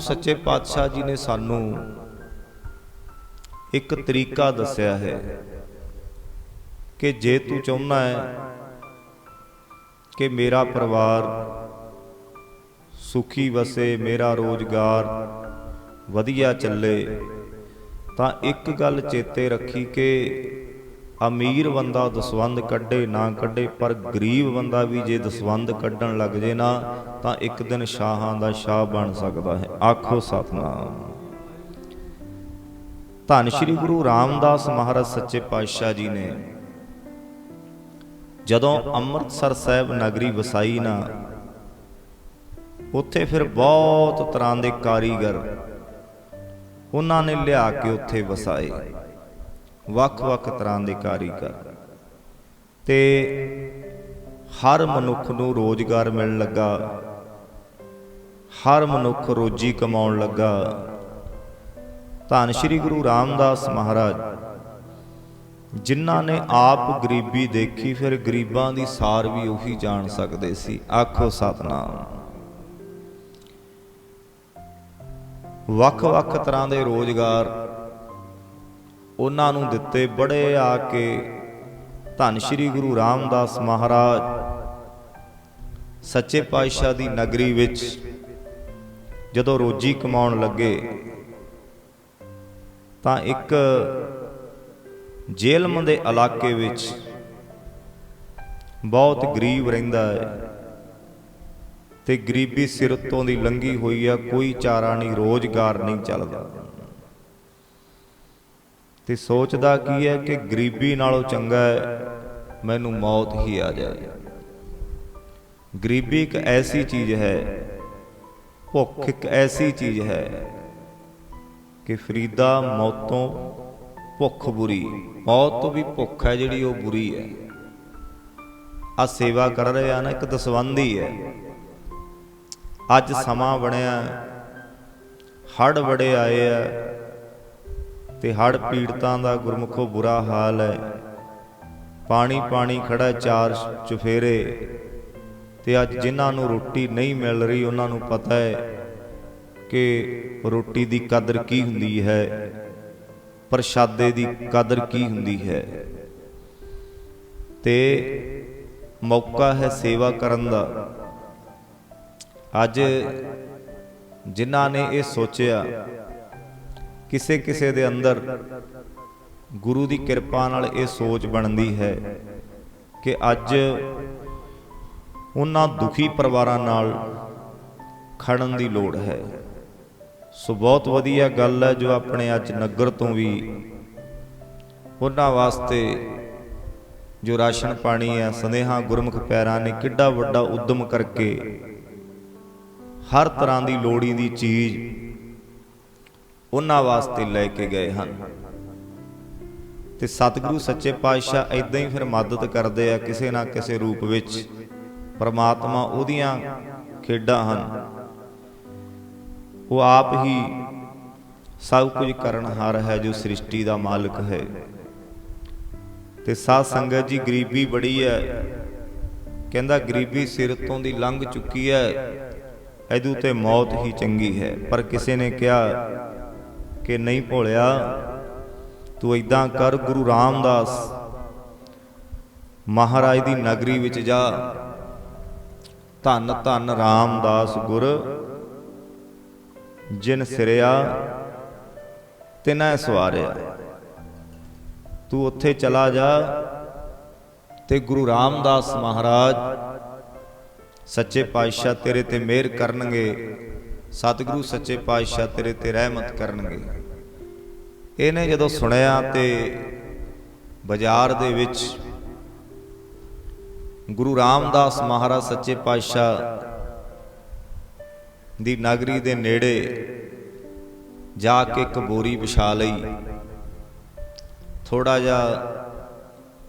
ਸੱਚੇ ਪਾਤਸ਼ਾਹ ਜੀ ਨੇ ਸਾਨੂੰ ਇੱਕ ਤਰੀਕਾ ਦੱਸਿਆ ਹੈ ਕਿ ਜੇ ਤੂੰ ਚਾਹੁੰਦਾ ਹੈ ਕਿ ਮੇਰਾ ਪਰਿਵਾਰ ਸੁਖੀ ਵਸੇ, ਮੇਰਾ ਰੋਜ਼ਗਾਰ ਵਧੀਆ ਚੱਲੇ, ਤਾਂ ਇੱਕ ਗੱਲ ਚੇਤੇ ਰੱਖੀ ਕਿ ਅਮੀਰ ਬੰਦਾ ਦਸਵੰਦ ਕੱਢੇ, ਨਾ ਕੱਢੇ, ਪਰ ਗਰੀਬ ਬੰਦਾ ਵੀ ਜੇ ਦਸਵੰਦ ਕੱਢਣ ਲੱਗ ਜੇ ਨਾ, ਤਾਂ ਇੱਕ ਦਿਨ ਸ਼ਾਹਾਂ ਦਾ ਸ਼ਾਹ ਬਣ ਸਕਦਾ ਹੈ। ਆਖੋ ਸਤਨਾਮ। ਧੰਨ ਸ਼੍ਰੀ ਗੁਰੂ ਰਾਮਦਾਸ ਮਹਾਰਾਜ ਸੱਚੇ ਪਾਤਸ਼ਾਹ ਜੀ ਨੇ ਜਦੋਂ ਅੰਮ੍ਰਿਤਸਰ ਸਾਹਿਬ ਨਗਰੀ ਵਸਾਈ ਨਾ, ਉੱਥੇ ਫਿਰ ਬਹੁਤ ਤਰ੍ਹਾਂ ਦੇ ਕਾਰੀਗਰ ਉਹਨਾਂ ਨੇ ਲਿਆ ਕੇ ਉੱਥੇ ਵਸਾਏ। ਵੱਖ-ਵੱਖ ਤਰ੍ਹਾਂ ਦੇ ਕਾਰੀਗਰ। ਤੇ ਹਰ ਮਨੁੱਖ ਨੂੰ ਰੋਜ਼ਗਾਰ ਮਿਲਣ ਲੱਗਾ, ਹਰ ਮਨੁੱਖ ਰੋਜੀ ਕਮਾਉਣ ਲੱਗਾ। ਧੰਨ ਸ਼੍ਰੀ ਗੁਰੂ ਰਾਮਦਾਸ ਮਹਾਰਾਜ, ਜਿਨ੍ਹਾਂ ਨੇ ਆਪ ਗਰੀਬੀ ਦੇਖੀ, ਫਿਰ ਗਰੀਬਾਂ ਦੀ ਸਾਰ ਵੀ ਉਹੀ ਜਾਣ ਸਕਦੇ ਸੀ। ਆਖੋ ਸਤਨਾਮ। ਵੱਖ-ਵੱਖ ਤਰ੍ਹਾਂ ਦੇ ਰੋਜ਼ਗਾਰ ਉਹਨਾਂ ਨੂੰ ਦਿੱਤੇ ਬੜੇ ਆ ਕੇ ਧੰਨ ਸ਼੍ਰੀ ਗੁਰੂ ਰਾਮਦਾਸ ਮਹਾਰਾਜ। ਸੱਚੇ ਪਾਤਸ਼ਾਹ ਦੀ ਨਗਰੀ ਵਿੱਚ ਜਦੋਂ ਰੋਜੀ ਕਮਾਉਣ ਲੱਗੇ, ਤਾਂ ਇੱਕ ਜੇਲਮ ਦੇ ਇਲਾਕੇ ਵਿੱਚ ਬਹੁਤ ਗਰੀਬ ਰਹਿੰਦਾ ਹੈ ਤੇ ਗਰੀਬੀ ਸਿਰ ਤੋਂ ਦੀ ਲੰਗੀ ਹੋਈ ਆ, ਕੋਈ ਚਾਰਾ ਨਹੀਂ, ਰੋਜ਼ਗਾਰ ਨਹੀਂ ਚੱਲਦਾ। ਤੇ ਸੋਚਦਾ ਕੀ ਹੈ ਕਿ ਗਰੀਬੀ ਨਾਲੋਂ ਚੰਗਾ ਹੈ, ਮੈਨੂੰ ਮੌਤ ਹੀ ਆ ਜਾਏ ਗਰੀਬੀ ਇੱਕ ਐਸੀ ਚੀਜ਼ ਹੈ, ਭੁੱਖ ਇੱਕ ਐਸੀ ਚੀਜ਼ ਹੈ ਕਿ ਫਰੀਦਾ ਮੌਤੋਂ ਭੁੱਖ ਬੁਰੀ, ਮੌਤ ਤੋਂ ਵੀ ਭੁੱਖ ਹੈ ਜਿਹੜੀ ਉਹ ਬੁਰੀ ਹੈ। ਆ ਸੇਵਾ ਕਰ ਰਹੇ ਆ ਨਾ, ਇੱਕ ਦਸਵੰਦੀ ਹੈ ਅੱਜ ਸਮਾਂ ਬਣਿਆ ਹੜ ਬੜੇ ਆਏ ਆ ਤੇ ਹੜ ਪੀੜਤਾਂ ਦਾ ਗੁਰਮੁਖੋ ਬੁਰਾ ਹਾਲ ਹੈ। ਪਾਣੀ ਪਾਣੀ ਖੜਾ ਚਾਰ ਚੁਫੇਰੇ। ਤੇ ਅੱਜ ਜਿਨ੍ਹਾਂ ਨੂੰ ਰੋਟੀ ਨਹੀਂ ਮਿਲ ਰਹੀ, ਉਹਨਾਂ ਨੂੰ ਪਤਾ ਹੈ ਕਿ ਰੋਟੀ ਦੀ ਕਦਰ ਕੀ ਹੁੰਦੀ ਹੈ, ਪ੍ਰਸ਼ਾਦੇ ਦੀ ਕਦਰ ਕੀ ਹੁੰਦੀ ਹੈ। ਤੇ ਮੌਕਾ ਹੈ ਸੇਵਾ ਕਰਨ ਦਾ। ਅੱਜ ਜਿਨ੍ਹਾਂ ਨੇ ਇਹ ਸੋਚਿਆ ਕਿਸੇ ਕਿਸੇ ਦੇ ਅੰਦਰ ਗੁਰੂ ਦੀ ਕਿਰਪਾ ਨਾਲ ਇਹ ਸੋਚ ਬਣਦੀ ਹੈ ਕਿ ਅੱਜ ਉਹਨਾਂ ਦੁਖੀ ਪਰਿਵਾਰਾਂ ਨਾਲ ਖੜਨ ਦੀ ਲੋੜ ਹੈ। ਸੋ ਬਹੁਤ ਵਧੀਆ ਗੱਲ ਹੈ ਜੋ ਆਪਣੇ ਅੱਜ ਨਗਰ ਤੋਂ ਵੀ ਉਹਨਾਂ ਵਾਸਤੇ ਜੋ ਰਾਸ਼ਨ ਪਾਣੀ ਹੈ ਸੰਦੇਹਾ ਗੁਰਮੁਖ ਪੈਰਾਂ ਨੇ ਕਿੱਡਾ ਵੱਡਾ ਉਦਮ ਕਰਕੇ ਹਰ ਤਰ੍ਹਾਂ ਦੀ ਲੋੜੀ ਦੀ ਚੀਜ਼ ਉਹਨਾਂ ਵਾਸਤੇ ਲੈ ਕੇ ਗਏ ਹਨ। ਤੇ ਸਤਿਗੁਰੂ ਸੱਚੇ ਪਾਤਸ਼ਾਹ ਇਦਾਂ ਹੀ ਫਿਰ ਮਦਦ ਕਰਦੇ ਆ ਕਿਸੇ ਨਾ ਕਿਸੇ ਰੂਪ ਵਿੱਚ। ਪਰਮਾਤਮਾ ਉਹਦੀਆਂ ਖੇਡਾਂ ਹਨ। ਉਹ ਆਪ ਹੀ ਸਭ ਕੁਝ ਕਰਨ ਹਾਰ ਹੈ ਜੋ ਸ੍ਰਿਸ਼ਟੀ ਦਾ ਮਾਲਕ ਹੈ। ਤੇ ਸਾਧ ਸੰਗਤ ਜੀ ਗਰੀਬੀ ਬੜੀ ਹੈ। ਕਹਿੰਦਾ ਗਰੀਬੀ ਸਿਰ ਤੋਂ ਦੀ ਲੰਘ ਚੁੱਕੀ ਹੈ। ਇਹਦੇ ਤੇ ਮੌਤ ਹੀ ਚੰਗੀ ਹੈ। ਪਰ ਕਿਸੇ ਨੇ ਕਿਹਾ ਕਿ ਨਹੀਂ ਭੋਲਿਆ, ਤੂੰ ਇਦਾਂ ਕਰ ਗੁਰੂ ਰਾਮਦਾਸ। ਮਹਾਰਾਜ ਦੀ ਨਗਰੀ ਵਿੱਚ ਜਾ। ਧੰਨ ਧੰਨ ਰਾਮਦਾਸ ਗੁਰ, ਜਿਨ ਸਿਰਿਆ, ਤਿਨੈ ਸਵਾਰਿਆ। ਤੂੰ ਉੱਥੇ ਚਲਾ ਜਾ ਤੇ ਗੁਰੂ ਰਾਮਦਾਸ ਮਹਾਰਾਜ, ਸੱਚੇ ਪਾਤਸ਼ਾਹ ਤੇਰੇ ਤੇ ਮਿਹਰ ਕਰਨਗੇ, ਸਤਿਗੁਰੂ ਸੱਚੇ ਪਾਤਸ਼ਾਹ ਤੇਰੇ ਤੇ ਰਹਿਮਤ ਕਰਨਗੇ। ਇਹਨੇ ਜਦੋਂ ਸੁਣਿਆ ਤੇ ਬਾਜ਼ਾਰ ਦੇ ਵਿੱਚ ਗੁਰੂ ਰਾਮਦਾਸ ਮਹਾਰਾਜ ਸੱਚੇ ਪਾਤਸ਼ਾਹ ਦੀ ਨਗਰੀ ਦੇ ਨੇੜੇ ਜਾ ਕੇ ਇੱਕ ਬੋਰੀ ਵਿਛਾ ਲਈ ਥੋੜਾ ਜਿਹਾ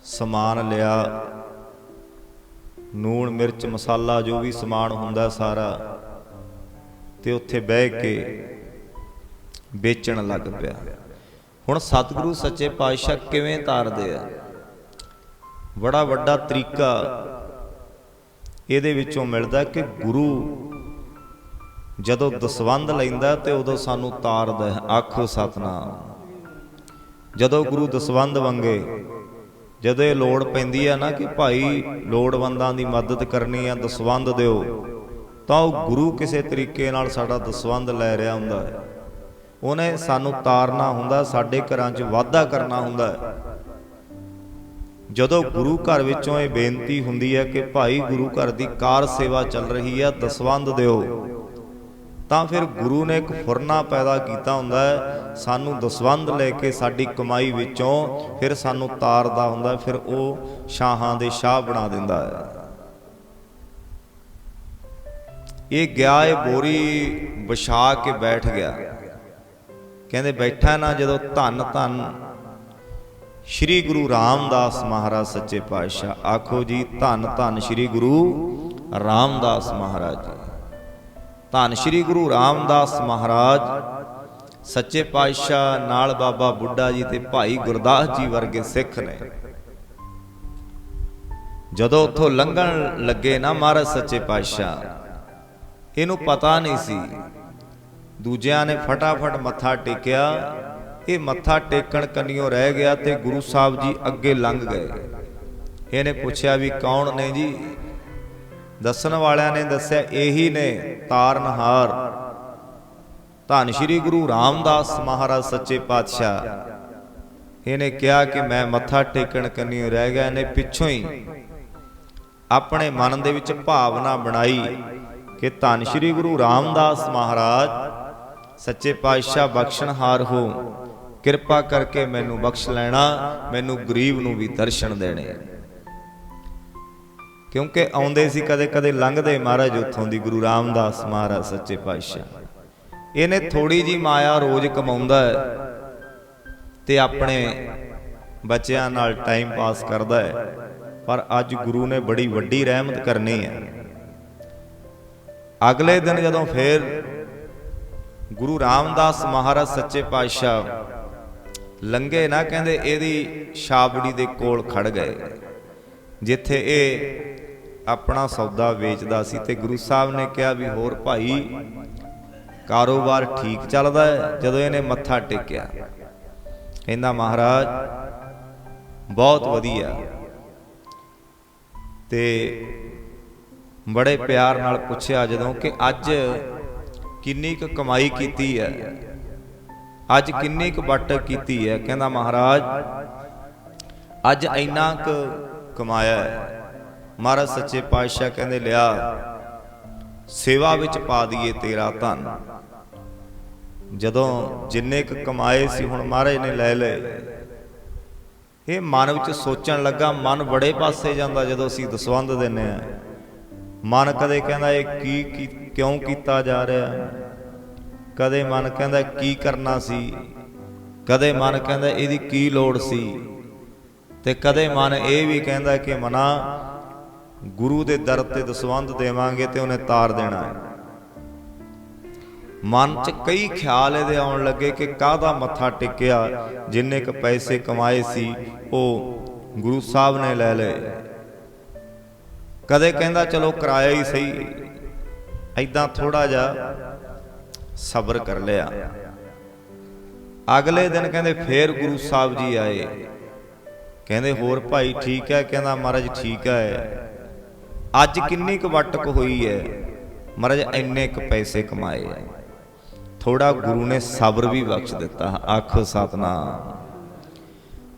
ਸਮਾਨ ਲਿਆ, ਨੂਣ, ਮਿਰਚ, ਮਸਾਲਾ, ਜੋ ਵੀ ਸਮਾਨ ਹੁੰਦਾ ਸਾਰਾ, ਤੇ ਉੱਥੇ ਬਹਿ ਕੇ ਵੇਚਣ ਲੱਗ ਪਿਆ। ਹੁਣ ਸਤਿਗੁਰੂ ਸੱਚੇ ਪਾਤਸ਼ਾਹ ਕਿਵੇਂ ਤਾਰਦੇ ਆ? ਬੜਾ ਵੱਡਾ ਤਰੀਕਾ ਇਹਦੇ ਵਿੱਚੋਂ ਮਿਲਦਾ ਕਿ ਗੁਰੂ ਜਦੋਂ ਦਸਵੰਦ ਲੈਂਦਾ ਤੇ ਉਦੋਂ ਸਾਨੂੰ ਤਾਰਦਾ ਹੈ, ਆਖੋ ਸਤਨਾਮ। ਜਦੋਂ ਗੁਰੂ ਦਸਵੰਦ ਵੰਗੇ, ਜਦੋਂ ਇਹ ਲੋੜ ਪੈਂਦੀ ਆ ਨਾ ਕਿ ਭਾਈ ਲੋੜਵੰਦਾਂ ਦੀ ਮਦਦ ਕਰਨੀ ਆ ਦਸਵੰਦ ਦਿਓ, ਤਾਂ ਉਹ ਗੁਰੂ ਕਿਸੇ ਤਰੀਕੇ ਨਾਲ ਸਾਡਾ ਦਸਵੰਦ ਲੈ ਰਿਹਾ ਹੁੰਦਾ ਹੈ। ਉਹਨੇ ਸਾਨੂੰ ਤਾਰਨਾ ਹੁੰਦਾ, ਸਾਡੇ ਘਰਾਂ 'ਚ ਵਾਧਾ ਕਰਨਾ ਹੁੰਦਾ। ਹੈ ਜਦੋਂ ਗੁਰੂ ਘਰ ਵਿੱਚੋਂ ਇਹ ਬੇਨਤੀ ਹੁੰਦੀ ਹੈ ਕਿ ਭਾਈ ਗੁਰੂ ਘਰ ਦੀ ਕਾਰ ਸੇਵਾ ਚੱਲ ਰਹੀ ਹੈ ਦਸਵੰਦ ਦਿਓ। ਤਾਂ ਫਿਰ ਗੁਰੂ ਨੇ ਇੱਕ ਫੁਰਨਾ ਪੈਦਾ ਕੀਤਾ ਹੁੰਦਾ ਹੈ, ਸਾਨੂੰ ਦਸਵੰਦ ਲੈ ਕੇ ਸਾਡੀ ਕਮਾਈ ਵਿੱਚੋਂ ਫਿਰ ਸਾਨੂੰ ਤਾਰਦਾ ਹੁੰਦਾ, ਫਿਰ ਉਹ ਸ਼ਾਹਾਂ ਦੇ ਸ਼ਾਹ ਬਣਾ ਦਿੰਦਾ ਹੈ। ਇਹ ਗਿਆ ਇਹ ਬੋਰੀ ਵਿਛਾ ਕੇ ਬੈਠ ਗਿਆ। ਕਹਿੰਦੇ ਬੈਠਾ ਨਾ ਜਦੋਂ ਧੰਨ ਧੰਨ। ਸ਼੍ਰੀ ਗੁਰੂ ਰਾਮਦਾਸ ਮਹਾਰਾਜ ਸੱਚੇ ਪਾਤਸ਼ਾਹ, ਆਖੋ ਜੀ, ਧੰਨ ਧੰਨ ਸ਼੍ਰੀ ਗੁਰੂ ਰਾਮਦਾਸ ਮਹਾਰਾਜ ਜੀ। ਧੰਨ ਸ਼੍ਰੀ ਗੁਰੂ ਰਾਮਦਾਸ ਮਹਾਰਾਜ, ਸੱਚੇ ਪਾਤਸ਼ਾਹ ਨਾਲ ਬਾਬਾ ਬੁੱਢਾ ਜੀ ਤੇ ਭਾਈ ਗੁਰਦਾਸ ਜੀ ਵਰਗੇ ਸਿੱਖ ਨੇ। ਜਦੋਂ ਉੱਥੋਂ ਲੰਘਣ ਲੱਗੇ ਨਾ ਮਹਾਰਾਜ ਸੱਚੇ ਪਾਤਸ਼ਾਹ, ਇਹਨੂੰ ਪਤਾ ਨਹੀਂ ਸੀ ਦੂਜਿਆਂ ਨੇ ਫਟਾਫਟ ਮੱਥਾ ਟੇਕਿਆ। ਇਹ ਮੱਥਾ ਟੇਕਣ ਕੰਨਿਓ ਰਹਿ ਗਿਆ ਤੇ ਗੁਰੂ ਸਾਹਿਬ ਜੀ ਅੱਗੇ ਲੰਘ ਗਏ। ਇਹਨੇ ਪੁੱਛਿਆ ਵੀ ਕੌਣ ਨੇ ਜੀ? ਦੱਸਣ ਵਾਲਿਆਂ ਨੇ ਦੱਸਿਆ, ਇਹੀ ਨੇ ਤਾਰਨਹਾਰ। ਧੰਨ ਸ਼੍ਰੀ ਗੁਰੂ ਰਾਮਦਾਸ ਮਹਾਰਾਜ ਸੱਚੇ ਪਾਤਸ਼ਾਹ। ਇਹਨੇ ਕਿਹਾ ਕਿ ਮੈਂ ਮੱਥਾ ਟੇਕਣ ਕੰਨਿਓ ਰਹਿ ਗਿਆ, ਇਹਨੇ ਪਿੱਛੋਂ ਹੀ ਆਪਣੇ ਮਨ ਦੇ ਵਿੱਚ ਭਾਵਨਾ ਬਣਾਈ ਕਿ ਧੰਨ ਸ਼੍ਰੀ ਗੁਰੂ ਰਾਮਦਾਸ ਮਹਾਰਾਜ ਸੱਚੇ ਪਾਤਸ਼ਾਹ ਬਖਸ਼ਣਹਾਰ ਹੋ। ਕਿਰਪਾ ਕਰਕੇ ਮੈਨੂੰ ਬਖਸ਼ ਲੈਣਾ, ਮੈਨੂੰ ਗਰੀਬ ਨੂੰ ਵੀ ਦਰਸ਼ਨ ਦੇਣੇ। ਕਿਉਂਕਿ ਆਉਂਦੇ ਸੀ ਕਦੇ ਕਦੇ ਲੰਘਦੇ ਮਹਾਰਾਜ ਉੱਥੋਂ ਦੀ ਗੁਰੂ ਰਾਮਦਾਸ ਮਹਾਰਾਜ, ਸੱਚੇ ਪਾਤਸ਼ਾਹ। ਇਹਨੇ ਥੋੜੀ ਜੀ ਮਾਇਆ ਰੋਜ਼ ਕਮਾਉਂਦਾ ਹੈ ਤੇ ਆਪਣੇ ਬੱਚਿਆਂ ਨਾਲ ਟਾਈਮ ਪਾਸ ਕਰਦਾ ਹੈ। ਪਰ ਅੱਜ ਗੁਰੂ ਨੇ ਬੜੀ ਵੱਡੀ ਰਹਿਮਤ ਕਰਨੀ ਹੈ। ਅਗਲੇ ਦਿਨ ਜਦੋਂ ਫੇਰ ਗੁਰੂ ਰਾਮਦਾਸ ਮਹਾਰਾਜ ਸੱਚੇ ਪਾਤਸ਼ਾਹ ਲੰਗੇ ਨਾ ਕਹਿੰਦੇ ਇਹਦੀ ਛਾਬੜੀ ਦੇ ਕੋਲ ਖੜ ਗਏ। ਜਿੱਥੇ ਇਹ ਆਪਣਾ ਸੌਦਾ ਵੇਚਦਾ ਸੀ ਤੇ ਗੁਰੂ ਸਾਹਿਬ ਨੇ ਕਿਹਾ ਵੀ ਹੋਰ ਭਾਈ, ਕਾਰੋਬਾਰ ਠੀਕ ਚੱਲਦਾ ਹੈ, ਜਦੋਂ ਇਹਨੇ ਮੱਥਾ ਟੇਕਿਆ। ਕਹਿੰਦਾ, ਮਹਾਰਾਜ, ਬਹੁਤ ਵਧੀਆ। ਤੇ ਬੜੇ ਪਿਆਰ ਨਾਲ ਪੁੱਛਿਆ ਜਦੋਂ ਕਿ ਅੱਜ ਕਿੰਨੀ ਕੁ ਕਮਾਈ ਕੀਤੀ ਹੈ? ਅੱਜ ਕਿੰਨੀ ਕੁ ਵੱਟ ਕੀਤੀ ਹੈ? ਕਹਿੰਦਾ, ਮਹਾਰਾਜ, ਅੱਜ ਇੰਨਾ ਕੁ ਕਮਾਇਆ ਹੈ। ਮਹਾਰਾਜ ਸੱਚੇ ਪਾਤਸ਼ਾਹ ਕਹਿੰਦੇ, ਲਿਆ, ਸੇਵਾ ਵਿੱਚ ਪਾ ਦਈਏ ਤੇਰਾ ਧਨ। ਜਦੋਂ ਜਿੰਨੇ ਕੁ ਕਮਾਏ ਸੀ, ਹੁਣ ਮਹਾਰਾਜ ਨੇ ਲੈ ਲਏ। ਇਹ ਮਨ ਵਿੱਚ ਸੋਚਣ ਲੱਗਾ, ਮਨ ਬੜੇ ਪਾਸੇ ਜਾਂਦਾ ਜਦੋਂ ਅਸੀਂ ਦਸਵੰਦ ਦਿੰਨੇ ਆ ਮਨ ਕਦੇ ਕਹਿੰਦਾ, ਇਹ ਕੀ ਕੀ ਕਿਉਂ ਕੀਤਾ ਜਾ ਰਿਹਾ? ਕਦੇ ਮਨ ਕਹਿੰਦਾ ਕੀ ਕਰਨਾ ਸੀ? ਕਦੇ ਮਨ ਕਹਿੰਦਾ ਇਹਦੀ ਕੀ ਲੋੜ ਸੀ? ਤੇ ਕਦੇ ਮਨ ਇਹ ਵੀ ਕਹਿੰਦਾ ਕਿ ਮਨਾ, ਗੁਰੂ ਦੇ ਦਰ ਤੇ ਦਸਵੰਧ ਦੇਵਾਂਗੇ ਤੇ ਉਹਨੇ ਤਾਰ ਦੇਣਾ। ਹੈ ਮਨ 'ਚ ਕਈ ਖਿਆਲ ਇਹਦੇ ਆਉਣ ਲੱਗੇ ਕਿ ਕਾਹਦਾ ਮੱਥਾ ਟੇਕਿਆ, ਜਿੰਨੇ ਕ ਪੈਸੇ ਕਮਾਏ ਸੀ, ਉਹ ਗੁਰੂ ਸਾਹਿਬ ਨੇ ਲੈ ਲਏ। ਕਦੇ ਕਹਿੰਦਾ, ਚਲੋ ਕਿਰਾਇਆ ਹੀ ਸਹੀ। ਐਦਾਂ ਥੋੜਾ ਜਿਹਾ ਸਬਰ ਕਰ ਲਿਆ। ਅਗਲੇ ਦਿਨ ਕਹਿੰਦੇ ਫੇਰ ਗੁਰੂ ਸਾਹਿਬ ਜੀ ਆਏ। ਕਹਿੰਦੇ, ਹੋਰ ਭਾਈ ਠੀਕ ਹੈ? ਕਹਿੰਦਾ, ਮਹਾਰਾਜ ਠੀਕ ਹੈ। ਅੱਜ ਕਿੰਨੀ ਕੁ ਵਟਕ ਹੋਈ ਹੈ? ਮਹਾਰਾਜ, ਇੰਨੇ ਕੁ ਪੈਸੇ ਕਮਾਏ ਹੈ ਥੋੜਾ ਗੁਰੂ ਨੇ ਸਬਰ ਵੀ ਬਖਸ਼ ਦਿੱਤਾ। ਆਖੋ, ਸਤਨਾਮ।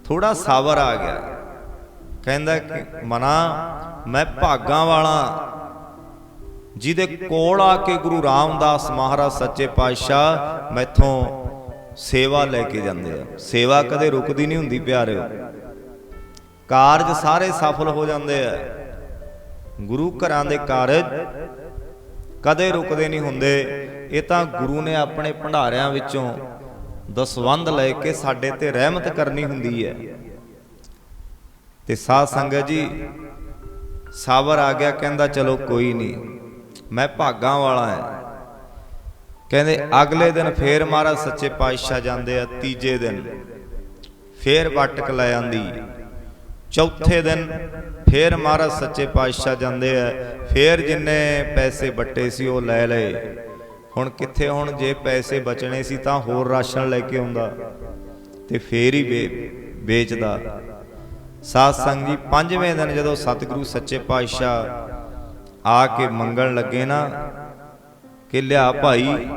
ਥੋੜਾ ਸਬਰ ਆ ਗਿਆ। ਕਹਿੰਦਾ ਮਨਾ, ਮੈਂ ਭਾਗਾਂ ਵਾਲਾ। ਜਿਹਦੇ ਕੋਲ ਆ ਕੇ ਗੁਰੂ ਰਾਮਦਾਸ ਮਹਾਰਾਜ ਸੱਚੇ ਪਾਤਸ਼ਾਹ ਮੈਥੋਂ ਸੇਵਾ ਲੈ ਕੇ ਜਾਂਦੇ ਆ। ਸੇਵਾ ਕਦੇ ਰੁਕਦੀ ਨਹੀਂ ਹੁੰਦੀ ਪਿਆਰਿਓ। ਕਾਰਜ ਸਾਰੇ ਸਫਲ ਹੋ ਜਾਂਦੇ ਆ। ਗੁਰੂ ਘਰਾਂ ਦੇ ਕਾਰਜ ਕਦੇ ਰੁਕਦੇ ਨਹੀਂ ਹੁੰਦੇ। ਇਹ ਤਾਂ ਗੁਰੂ ਨੇ ਆਪਣੇ ਭੰਡਾਰਿਆਂ ਵਿੱਚੋਂ ਦਸਵੰਦ ਲੈ ਕੇ ਸਾਡੇ ਤੇ ਰਹਿਮਤ ਕਰਨੀ ਹੁੰਦੀ ਹੈ। ਤੇ ਸਾਧ ਸੰਗਤ ਜੀ ਸਾਬਰ ਆ ਗਿਆ, ਕਹਿੰਦਾ ਚਲੋ ਕੋਈ ਨਹੀਂ। ਮੈਂ ਭਾਗਾਂ ਵਾਲਾ ਹਾਂ। ਕਹਿੰਦੇ, ਅਗਲੇ ਦਿਨ ਫੇਰ ਮਹਾਰਾਜ ਸੱਚੇ ਪਾਤਸ਼ਾਹ ਜਾਂਦੇ ਆ, ਤੀਜੇ ਦਿਨ। ਫੇਰ ਵਟਕ ਲੈ ਆਂਦੀ। ਚੌਥੇ ਦਿਨ ਫੇਰ ਮਹਾਰਾਜ ਸੱਚੇ ਪਾਤਸ਼ਾਹ ਜਾਂਦੇ ਆ। ਫੇਰ ਜਿੰਨੇ ਪੈਸੇ ਵੱਟੇ ਸੀ, ਉਹ ਲੈ ਲਏ। ਹੁਣ ਕਿੱਥੇ ਹੁਣ ਜੇ ਪੈਸੇ ਬਚਣੇ ਸੀ, ਤਾਂ ਹੋਰ ਰਾਸ਼ਨ ਲੈ ਕੇ ਆਉਂਦਾ। ਤੇ ਫੇਰ ਹੀ ਵੇ- ਵੇਚਦਾ। ਸਾਧ ਸੰਗ ਜੀ, ਪੰਜਵੇਂ ਦਿਨ ਜਦੋਂ ਸਤਿਗੁਰੂ ਸੱਚੇ ਪਾਤਸ਼ਾਹ ਆ ਕੇ ਮੰਗਣ ਲੱਗੇ ਨਾ ਕਿ ਲਿਆ ਭਾਈ,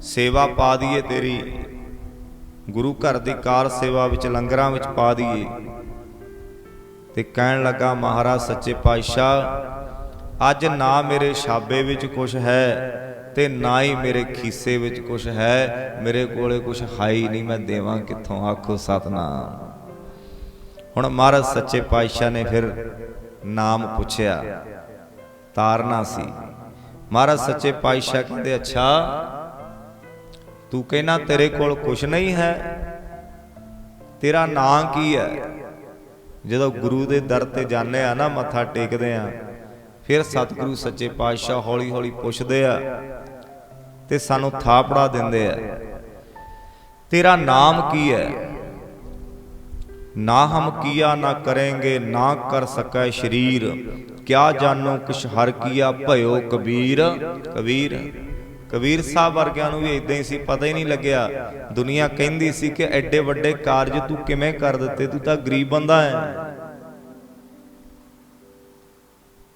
ਸੇਵਾ ਪਾ ਦਈਏ ਤੇਰੀ। ਗੁਰੂ ਘਰ ਦੀ ਕਾਰ ਸੇਵਾ ਵਿੱਚ ਲੰਗਰਾਂ ਵਿੱਚ ਪਾ ਦਈਏ। ਤੇ ਕਹਿਣ ਲੱਗਾ, ਮਹਾਰਾਜ, ਸੱਚੇ ਪਾਤਸ਼ਾਹ, ਅੱਜ ਨਾ ਮੇਰੇ ਛਾਬੇ ਵਿੱਚ ਕੁਝ ਹੈ ਤੇ ਨਾ ਹੀ ਮੇਰੇ ਖੀਸੇ ਵਿੱਚ ਕੁਝ ਹੈ। ਮੇਰੇ ਕੋਲੇ ਕੁਝ ਹੈ ਹੀ ਨਹੀਂ, ਮੈਂ ਦੇਵਾਂ ਕਿੱਥੋਂ? ਆਖੋ ਸਤਨਾਮ। ਹੁਣ ਮਹਾਰਾਜ, ਸੱਚੇ ਪਾਤਸ਼ਾਹ ਨੇ ਫਿਰ ਨਾਮ ਪੁੱਛਿਆ। ਤਾਰਨਾ ਸੀ। ਮਹਾਰਾਜ ਸੱਚੇ ਪਾਤਸ਼ਾਹ ਕਹਿੰਦੇ, ਅੱਛਾ, ਤੂੰ ਕਹਿਣਾ ਤੇਰੇ ਕੋਲ ਕੁਝ ਨਹੀਂ ਹੈ। ਤੇਰਾ ਨਾਂ ਕੀ ਹੈ? ਜਦੋਂ ਗੁਰੂ ਦੇ ਦਰ ਤੇ ਜਾਂਦੇ ਆ ਨਾ, ਮੱਥਾ ਟੇਕਦੇ ਆ, ਫਿਰ ਸਤਿਗੁਰੂ ਸੱਚੇ ਪਾਤਸ਼ਾਹ ਹੌਲੀ ਹੌਲੀ ਪੁੱਛਦੇ ਆ ਤੇ ਸਾਨੂੰ ਥਾਪੜਾ ਦਿੰਦੇ ਆ, ਤੇਰਾ ਨਾਮ ਕੀ ਹੈ? ਨਾ ਹਮ ਕੀਆ ਨਾ ਕरेंगे ਨਾ ਕਰ ਸਕੈ ਸ਼ਰੀਰ। ਕਿਆ ਜਾਨੋ ਕਿਛ ਹਰ ਕੀਆ ਭਇਓ ਕਬੀਰ? ਕਬੀਰ? ਕਬੀਰ ਸਾਹਿਬ ਵਰਗਿਆਂ ਨੂੰ ਵੀ ਇਦਾਂ ਹੀ ਸੀ, ਪਤਾ ਹੀ ਨਹੀਂ ਲੱਗਿਆ। ਦੁਨੀਆ ਕਹਿੰਦੀ ਸੀ ਕਿ ਐਡੇ ਵੱਡੇ ਕਾਰਜ ਤੂੰ ਕਿਵੇਂ ਕਰ ਦਿੱਤੇ? ਤੂੰ ਤਾਂ ਗਰੀਬ ਬੰਦਾ ਹੈ।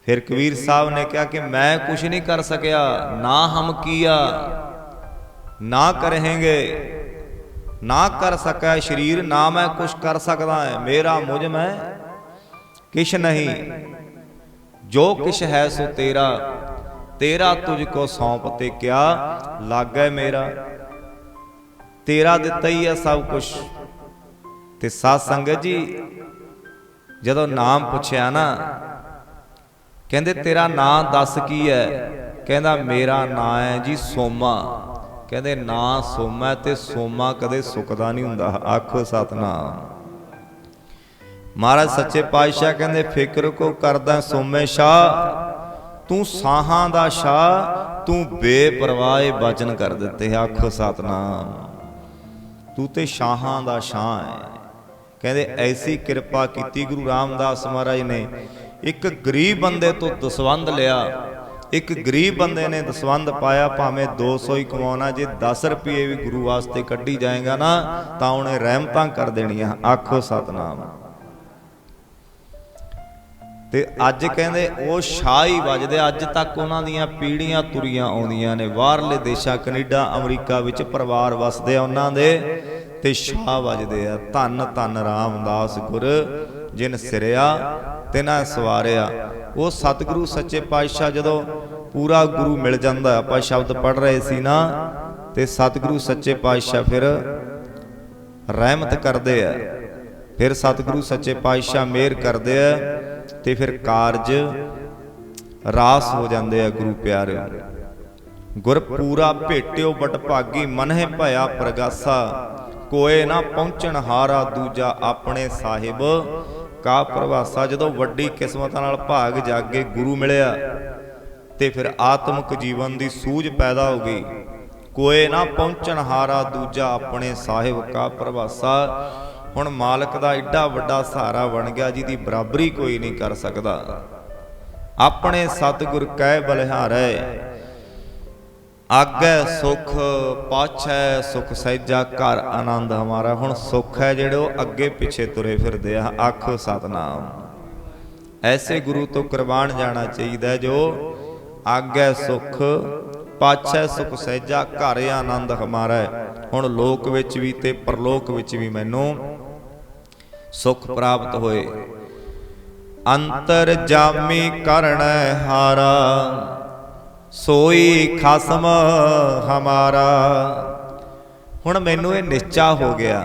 ਫਿਰ ਕਬੀਰ ਸਾਹਿਬ ਨੇ ਕਿਹਾ ਕਿ ਮੈਂ ਕੁਝ ਨਹੀਂ ਕਰ ਸਕਿਆ, ਨਾ ਹਮ ਕੀਆ, ਨਾ ਕਰਹਾਂਗੇ। ਨਾ ਕਰ ਸਕਾ ਸ਼ਰੀਰ, ਨਾ ਮੈਂ ਕੁਝ ਕਰ ਸਕਦਾ ਹੈ। ਮੇਰਾ ਮੁਜਮ ਹੈ ਕਿਛ ਨਹੀਂ। ਜੋ ਕਿਛ ਹੈ ਸੋ ਤੇਰਾ ਤੇਰਾ ਤੁਝ ਕੋ ਸੌਂਪ ਤੇ ਕਿਆ ਲਾਗੈ ਮੇਰਾ। ਤੇਰਾ ਦਿੱਤਾ ਹੀ ਹੈ ਸਭ ਕੁਝ ਤੇ ਸਾਧ ਸੰਗਤ ਜੀ, ਜਦੋਂ ਨਾਮ ਪੁੱਛਿਆ ਨਾ, ਕਹਿੰਦੇ ਤੇਰਾ ਨਾਂ ਦੱਸ ਕੀ ਹੈ? ਕਹਿੰਦਾ ਮੇਰਾ ਨਾਂ ਹੈ ਜੀ ਸੋਮਾ। ਕਹਿੰਦੇ ਨਾਂ ਸੋਮਾ ਤੇ ਸੋਮਾ ਕਦੇ ਸੁੱਕਦਾ ਨਹੀਂ ਹੁੰਦਾ। ਆਖੋ ਸਤਨਾਮ। ਮਹਾਰਾਜ ਸੱਚੇ ਪਾਤਸ਼ਾਹ ਕਹਿੰਦੇ, ਫਿਕਰ ਕੋ ਕਰਦਾ ਸੋਮੇ ਸ਼ਾਹ। ਤੂੰ ਸਾਹਾਂ ਦਾ ਸ਼ਾਹ, ਤੂੰ ਬੇਪਰਵਾਹੇ ਬਚਨ ਕਰ ਦਿੱਤੇ ਆਖੋ ਸਤਨਾਮ। ਤੂੰ ਤੇ ਸ਼ਾਹਾਂ ਦਾ ਸ਼ਾਹ ਹੈ ਕਹਿੰਦੇ, ਐਸੀ ਕਿਰਪਾ ਕੀਤੀ ਗੁਰੂ ਰਾਮਦਾਸ ਮਹਾਰਾਜ ਨੇ। ਇੱਕ ਗਰੀਬ ਬੰਦੇ ਤੋਂ ਦਸਵੰਦ ਲਿਆ। ਇੱਕ ਗਰੀਬ ਬੰਦੇ ਨੇ ਦਸਵੰਦ ਪਾਇਆ, ਭਾਵੇਂ 200 ਹੀ ਕਮਾਉਣਾ, ਜੇ 10 ਰੁਪਏ ਵੀ ਗੁਰੂ ਵਾਸਤੇ ਕੱਢੀ ਜਾਏਗਾ ਨਾ, ਤਾਂ ਉਹਨੇ ਰਹਿਮਤਾਂ ਕਰ ਦੇਣੀਆਂ। ਆਖੋ ਸਤਨਾਮ। ਤੇ ਅੱਜ ਕਹਿੰਦੇ ਉਹ ਸ਼ਾਹੀ ਵੱਜਦੇ, ਅੱਜ ਤੱਕ ਉਹਨਾਂ ਦੀਆਂ ਪੀੜੀਆਂ ਤੁਰੀਆਂ ਆਉਂਦੀਆਂ ਨੇ। ਬਾਹਰਲੇ ਦੇਸ਼ਾਂ, ਕੈਨੇਡਾ, ਅਮਰੀਕਾ ਵਿੱਚ ਪਰਿਵਾਰ ਵਸਦੇ ਆ ਉਹਨਾਂ ਦੇ ਤੇ ਸ਼ਾਹ ਵੱਜਦੇ ਆ। ਧੰਨ ਧੰਨ ਰਾਮਦਾਸ ਗੁਰ, ਜਿਨ ਸਿਰਿਆ ਤੇ ਸਵਾਰਿਆ। ਉਹ ਸਤਿਗੁਰੂ, ਸੱਚੇ ਪਾਤਸ਼ਾਹ ਜਦੋਂ ਪੂਰਾ ਗੁਰੂ ਮਿਲ ਜਾਂਦਾ, ਆਪਾਂ ਸ਼ਬਦ ਪੜ ਰਹੇ ਸੀ ਨਾ, ਤੇ ਸਤਿਗੁਰੂ, ਸੱਚੇ ਪਾਤਸ਼ਾਹ ਫਿਰ ਰਹਿਮਤ ਕਰਦੇ ਆ। ਫਿਰ ਸਤਿਗੁਰੂ, ਸੱਚੇ ਪਾਤਸ਼ਾਹ ਮਿਹਰ ਕਰਦੇ ਆ। ਤੇ ਫਿਰ ਕਾਰਜ ਰਾਸ ਹੋ ਜਾਂਦੇ ਆ ਗੁਰੂ ਪਿਆਰਿਓ ਗੁਰ ਪੂਰਾ ਭੇਟਿਓ ਬਟ ਭਾਗੀ ਮਨਹਿ ਭਇਆ ਪ੍ਰਗਾਸਾ, ਕੋਏ ਨਾ ਪਹੁੰਚਣ ਹਾਰਾ ਦੂਜਾ ਆਪਣੇ ਸਾਹਿਬ। ਕਾ ਪ੍ਰਵਾਸਾ, ਜਦੋਂ ਵੱਡੀ ਕਿਸਮਤਾਂ ਨਾਲ ਭਾਗ ਜਾਗੇ ਗੁਰੂ ਮਿਲਿਆ, ਤੇ ਫਿਰ ਆਤਮਿਕ ਜੀਵਨ ਦੀ ਸੂਝ ਪੈਦਾ ਹੋ ਗਈ। ਕੋਏ ਨਾ ਪਹੁੰਚਣ ਹਾਰਾ ਦੂਜਾ ਆਪਣੇ ਸਾਹਿਬ ਕਾ ਪ੍ਰਵਾਸਾ ਹੁਣ ਮਾਲਕ ਦਾ ਏਡਾ ਵੱਡਾ ਸਹਾਰਾ ਬਣ ਗਿਆ ਜਿਹਦੀ ਬਰਾਬਰੀ ਕੋਈ ਨਹੀਂ ਕਰ ਸਕਦਾ। ਆਪਣੇ ਸਤਿਗੁਰ ਕਹਿ ਬਲਿਹਾਰੈ, ਆਗੈ ਸੁਖ, ਪਾਛੈ ਸੁਖ ਸਹਿਜਾ ਘਰ ਆਨੰਦ ਹਮਾਰਾ। ਹੁਣ ਸੁਖ ਹੈ ਜਿਹੜੇ ਉਹ ਅੱਗੇ ਪਿੱਛੇ ਤੁਰੇ ਫਿਰਦੇ ਆ, ਆਖੋ ਸਤਨਾਮ। ਐਸੇ ਗੁਰੂ ਤੋਂ ਕੁਰਬਾਨ ਜਾਣਾ ਚਾਹੀਦਾ ਜੋ ਆਗੈ ਸੁਖ, ਪਾਛੈ ਸੁਖ ਸਹਿਜਾ ਘਰ ਆਨੰਦ ਹਮਾਰਾ ਹੁਣ ਲੋਕ ਵਿੱਚ ਵੀ ਤੇ ਪਰਲੋਕ ਵਿੱਚ ਵੀ ਮੈਨੂੰ ਸੁਖ ਪ੍ਰਾਪਤ ਹੋਏ। ਅੰਤਰ ਜਾਮੀ ਕਰਣੈ ਹਾਰਾ, ਸੋਈ ਖਸਮ ਹਮਾਰਾ। ਹੁਣ ਮੈਨੂੰ ਇਹ ਨਿਸ਼ਚਾ ਹੋ ਗਿਆ।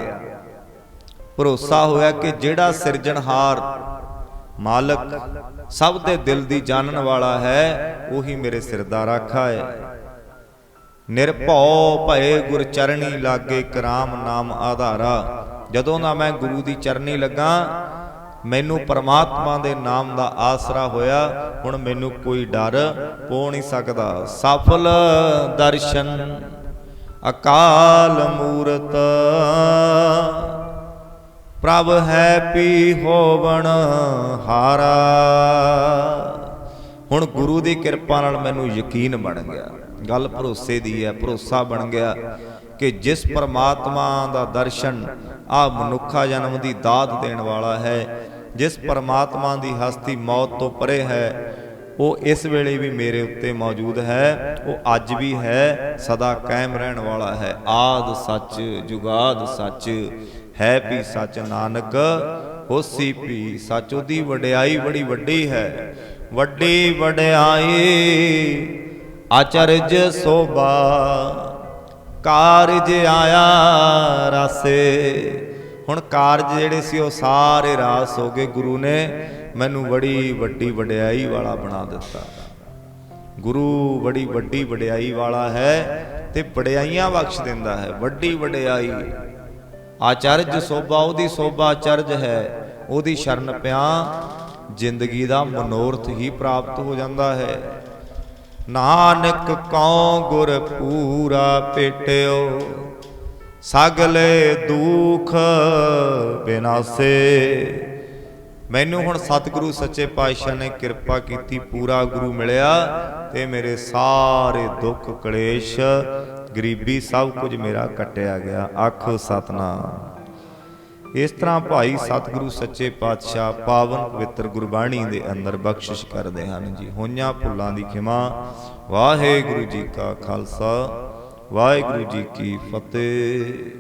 ਭਰੋਸਾ ਹੋਇਆ ਕਿ ਜਿਹੜਾ ਸਿਰਜਣਹਾਰ ਮਾਲਕ ਸਭ ਦੇ ਦਿਲ ਦੀ ਜਾਣਨ ਵਾਲਾ ਹੈ, ਉਹੀ ਮੇਰੇ ਸਿਰ ਦਾ ਰਾਖਾ ਹੈ। ਨਿਰਭਉ ਭਏ ਗੁਰ ਚਰਣੀ ਲਾਗੇ ਕਰਾਮ ਨਾਮ ਆਧਾਰਾ। ਜਦੋਂ ਦਾ ਮੈਂ ਗੁਰੂ ਦੀ ਚਰਨੀ ਲੱਗਾ, ਮੈਨੂੰ ਪਰਮਾਤਮਾ ਦੇ ਨਾਮ ਦਾ ਆਸਰਾ ਹੋਇਆ, ਹੁਣ ਮੈਨੂੰ ਕੋਈ ਡਰ ਪੋ ਨਹੀਂ ਸਕਦਾ। ਸਫਲ ਦਰਸ਼ਨ, ਅਕਾਲ ਮੂਰਤ, ਪ੍ਰਭ ਹੈ ਪੀ ਹੋਵਣ ਹਾਰਾ। ਹੁਣ ਗੁਰੂ ਦੀ ਕਿਰਪਾ ਨਾਲ ਮੈਨੂੰ ਯਕੀਨ ਬਣ ਗਿਆ। ਗੱਲ ਭਰੋਸੇ ਦੀ ਹੈ, ਭਰੋਸਾ ਬਣ ਗਿਆ। ਕਿ ਜਿਸ ਪਰਮਾਤਮਾ ਦਾ ਦਰਸ਼ਨ ਆ ਮਨੁੱਖਾ ਜਨਮ ਦੀ ਦਾਤ ਦੇਣ ਵਾਲਾ ਹੈ, ਜਿਸ ਪਰਮਾਤਮਾ ਦੀ ਹਸਤੀ ਮੌਤ ਤੋਂ ਪਰੇ ਹੈ, ਉਹ ਇਸ ਵੇਲੇ ਵੀ ਮੇਰੇ ਉੱਤੇ ਮੌਜੂਦ ਹੈ, ਉਹ ਅੱਜ ਵੀ ਹੈ, ਸਦਾ ਕਾਇਮ ਰਹਿਣ ਵਾਲਾ ਹੈ। ਆਦ ਸੱਚ, ਜੁਗਾਦ ਸੱਚ, ਹੈ ਵੀ ਸੱਚ ਨਾਨਕ, ਹੋਸੀ ਵੀ ਸੱਚ, ਉਹਦੀ ਵਡਿਆਈ ਬੜੀ ਵੱਡੀ ਹੈ। ਵੱਡੀ ਵਡਿਆਈ ਅਚਰਜ ਸੋਭਾ ਕਾਰਜ ਆਇਆ ਰਸੇ। ਹੁਣ ਕਾਰਜ ਜਿਹੜੇ ਸੀ ਉਹ ਸਾਰੇ ਰਾਸ ਹੋ ਗਏ। ਗੁਰੂ ਨੇ ਮੈਨੂੰ ਬੜੀ ਵੱਡੀ ਵਡਿਆਈ ਵਾਲਾ ਬਣਾ ਦਿੱਤਾ। ਗੁਰੂ ਬੜੀ ਵੱਡੀ ਵਡਿਆਈ ਵਾਲਾ ਹੈ ਤੇ ਵਡਿਆਈਆਂ ਬਖਸ਼ ਦਿੰਦਾ ਹੈ। ਵੱਡੀ ਵਡਿਆਈ। ਆਚਰਜ ਸੋਭਾ, ਉਹਦੀ ਸੋਭਾ ਆਚਰਜ ਹੈ। ਉਹਦੀ ਸ਼ਰਨ ਪਿਆ ਜ਼ਿੰਦਗੀ ਦਾ ਮਨੋਰਥ ਹੀ ਪ੍ਰਾਪਤ ਹੋ ਜਾਂਦਾ ਹੈ। ਨਾਨਕ ਕਉ ਗੁਰ ਪੂਰਾ ਪੇਟਿਓ, ਸਗਲੇ ਦੁਖ ਬਿਨਾਸੇ। ਮੈਨੂੰ ਹੁਣ ਸਤਿਗੁਰੂ ਸੱਚੇ ਪਾਤਸ਼ਾਹ ਨੇ ਕਿਰਪਾ ਕੀਤੀ, ਪੂਰਾ ਗੁਰੂ ਮਿਲਿਆ ਤੇ ਮੇਰੇ ਸਾਰੇ ਦੁੱਖ ਕਲੇਸ਼, ਗਰੀਬੀ ਸਭ ਕੁਝ ਮੇਰਾ ਕੱਟਿਆ ਗਿਆ। ਆਖੋ ਸਤਨਾਮ। ਇਸ ਤਰ੍ਹਾਂ ਭਾਈ ਸਤਿਗੁਰੂ ਸੱਚੇ ਪਾਤਸ਼ਾਹ ਪਾਵਨ ਪਵਿੱਤਰ ਗੁਰਬਾਣੀ ਦੇ ਅੰਦਰ ਬਖਸ਼ਿਸ਼ ਕਰਦੇ ਹਨ ਜੀ। ਹੋਈਆਂ ਭੁੱਲਾਂ ਦੀ ਖਿਮਾ। ਵਾਹਿਗੁਰੂ ਜੀ ਕਾ ਖਾਲਸਾ। ਵਾਹਿਗੁਰੂ ਜੀ ਕੀ ਫਤਿਹ।